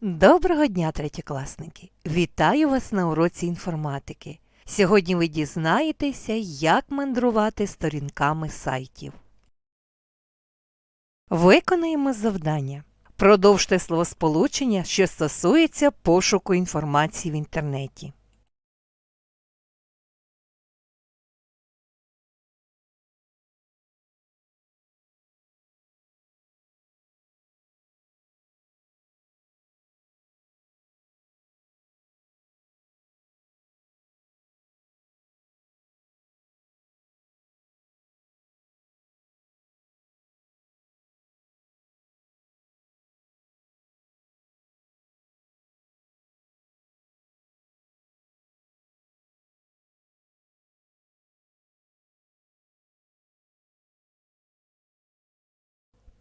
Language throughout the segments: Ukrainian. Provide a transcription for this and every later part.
Доброго дня, третєкласники! Вітаю вас на уроці інформатики. Сьогодні ви дізнаєтеся, як мандрувати сторінками сайтів. Виконаємо завдання. Продовжте словосполучення, що стосується пошуку інформації в інтернеті.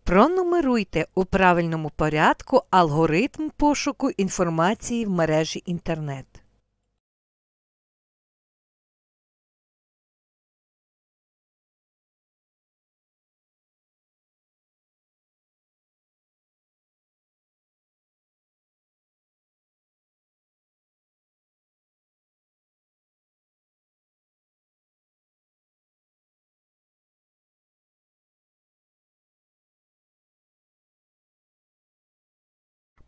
Пронумеруйте у правильному порядку алгоритм пошуку інформації в мережі інтернет.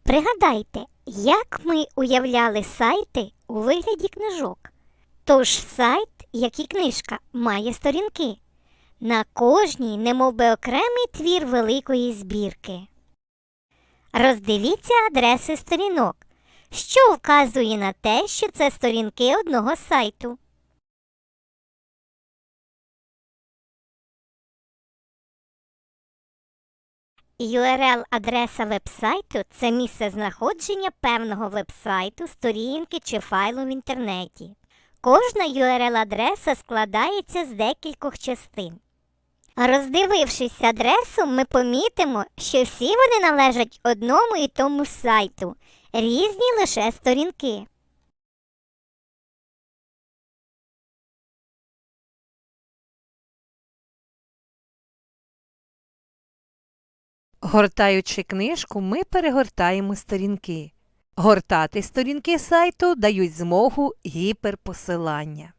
Пригадайте, як ми уявляли сайти у вигляді книжок. Тож сайт, як і книжка, має сторінки. На кожній немовби окремий твір великої збірки. Роздивіться адреси сторінок, що вказує на те, що це сторінки одного сайту. URL-адреса вебсайту це місце знаходження певного вебсайту, сторінки чи файлу в інтернеті. Кожна URL-адреса складається з декількох частин. Роздивившись адресу, ми помітимо, що всі вони належать одному і тому сайту, різні лише сторінки. Гортаючи книжку, ми перегортаємо сторінки. Гортати сторінки сайту дають змогу гіперпосилання.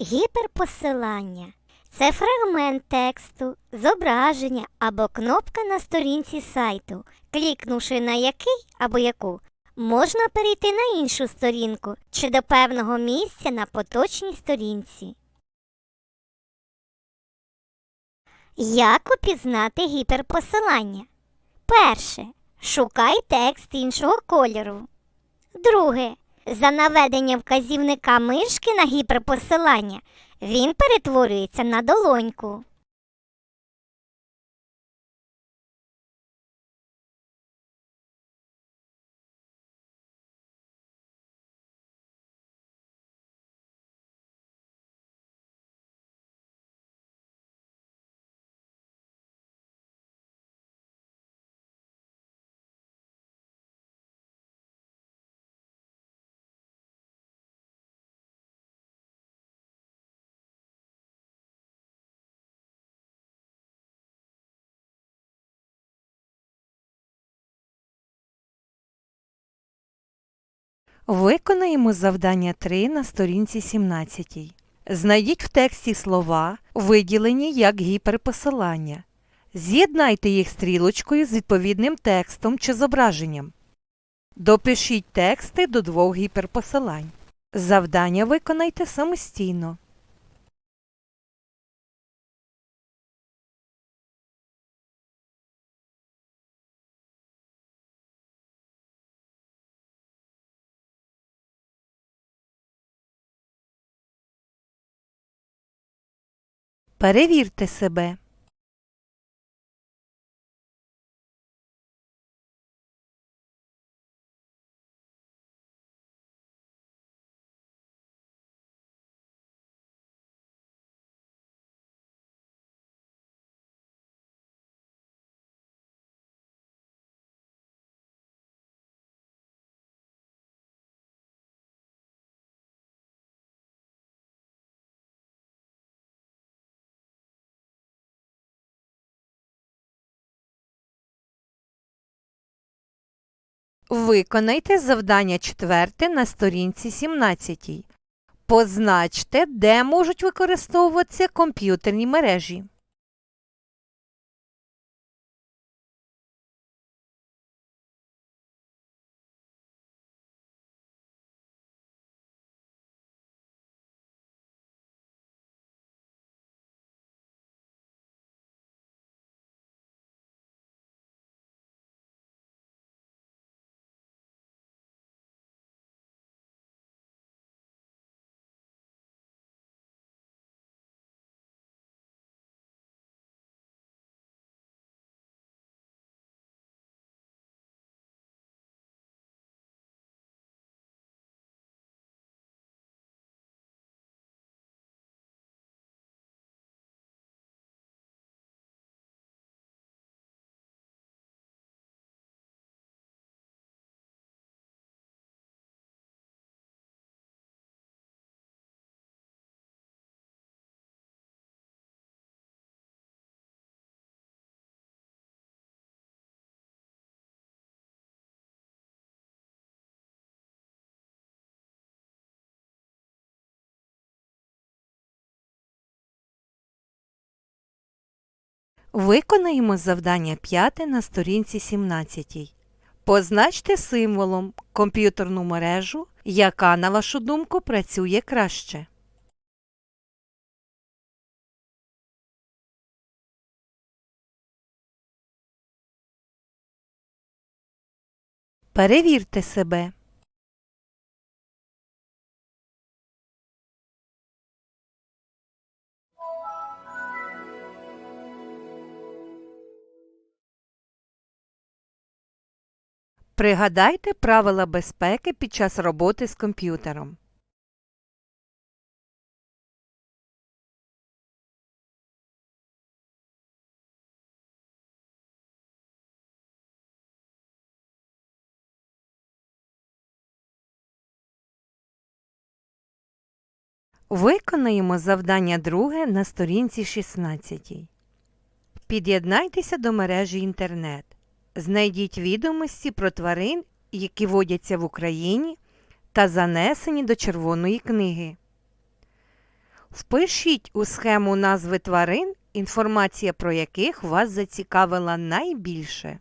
Гіперпосилання це фрагмент тексту, зображення або кнопка на сторінці сайту, клікнувши на який або яку, можна перейти на іншу сторінку чи до певного місця на поточній сторінці. Як упізнати гіперпосилання? Перше. Шукай текст іншого кольору. Друге. За наведенням вказівника мишки на гіперпосилання він перетворюється на долоньку. Виконаємо завдання 3 на сторінці 17. Знайдіть в тексті слова, виділені як гіперпосилання. З'єднайте їх стрілочкою з відповідним текстом чи зображенням. Допишіть тексти до двох гіперпосилань. Завдання виконайте самостійно. Перевірте себе. Виконайте завдання четверте на сторінці 17. Позначте, де можуть використовуватися комп'ютерні мережі. Виконаємо завдання п'яте на сторінці 17. Позначте символом комп'ютерну мережу, яка, на вашу думку, працює краще. Перевірте себе. Пригадайте правила безпеки під час роботи з комп'ютером. Виконаємо завдання друге на сторінці 16. Під'єднайтеся до мережі інтернет. Знайдіть відомості про тварин, які водяться в Україні та занесені до Червоної книги. Впишіть у схему назви тварин, інформація про яких вас зацікавила найбільше.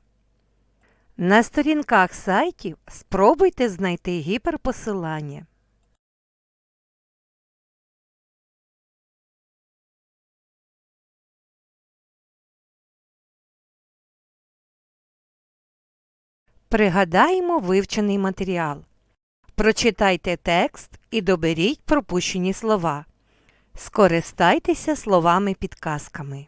На сторінках сайтів спробуйте знайти гіперпосилання. Пригадаємо вивчений матеріал. Прочитайте текст і доберіть пропущені слова. Скористайтеся словами-підказками.